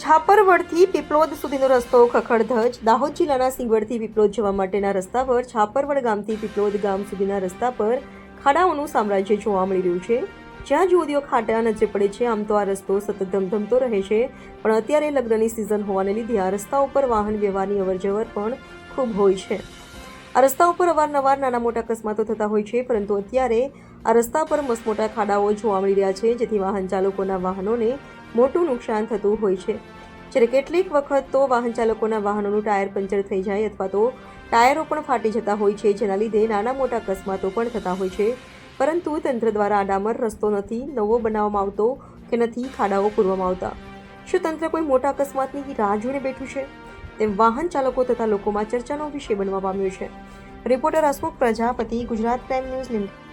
છાપરવડથી પીપલોદ સુધીનો રસ્તો ખખડધજ. દાહોદ જિલ્લાના સિંગવડથી પીપલોદ જવા માટેના રસ્તા પર, છાપરવડ ગામથી પીપલોદ ગામ સુધીના રસ્તા પર ખાડાઓનું સામ્રાજ્ય જોવા મળી રહ્યું છે. જ્યાં જુદીઓ ખાટા નજરે પડે છે, આમ તો આ રસ્તો સતત ધમધમતો રહે છે. પણ અત્યારે લગ્નની સિઝન હોવાને લીધે આ રસ્તા ઉપર વાહન વ્યવહારની અવરજવર પણ ખૂબ હોય છે. આ રસ્તા ઉપર અવારનવાર નાના મોટા અકસ્માતો થતા હોય છે, પરંતુ અત્યારે આ રસ્તા પર મસ્ત મોટા ખાડાઓ જોવા મળી રહ્યા છે, જેથી વાહન ચાલકોના વાહનોને મોટું નુકસાન થતું હોય છે. જ્યારે કેટલીક વખત તો વાહન ચાલકોના વાહનોનું ટાયર પંચર થઈ જાય અથવા તો ટાયરો પણ ફાટી જતા હોય છે, જેના લીધે નાના મોટા અકસ્માતો પણ થતા હોય છે. પરંતુ તંત્ર દ્વારા આડામર રસ્તો નથી, નવો બનાવવામાં આવતો કે નથી ખાડાઓ પૂરવામાં આવતા. શું તંત્ર કોઈ મોટા અકસ્માતની રાહ જોઈને બેઠું છે? તેમ વાહન ચાલકો તથા લોકોમાં ચર્ચાનો વિષય બનવા પામ્યો છે. Reporter Hasmukh Prajapati, Gujarat Prime News Limited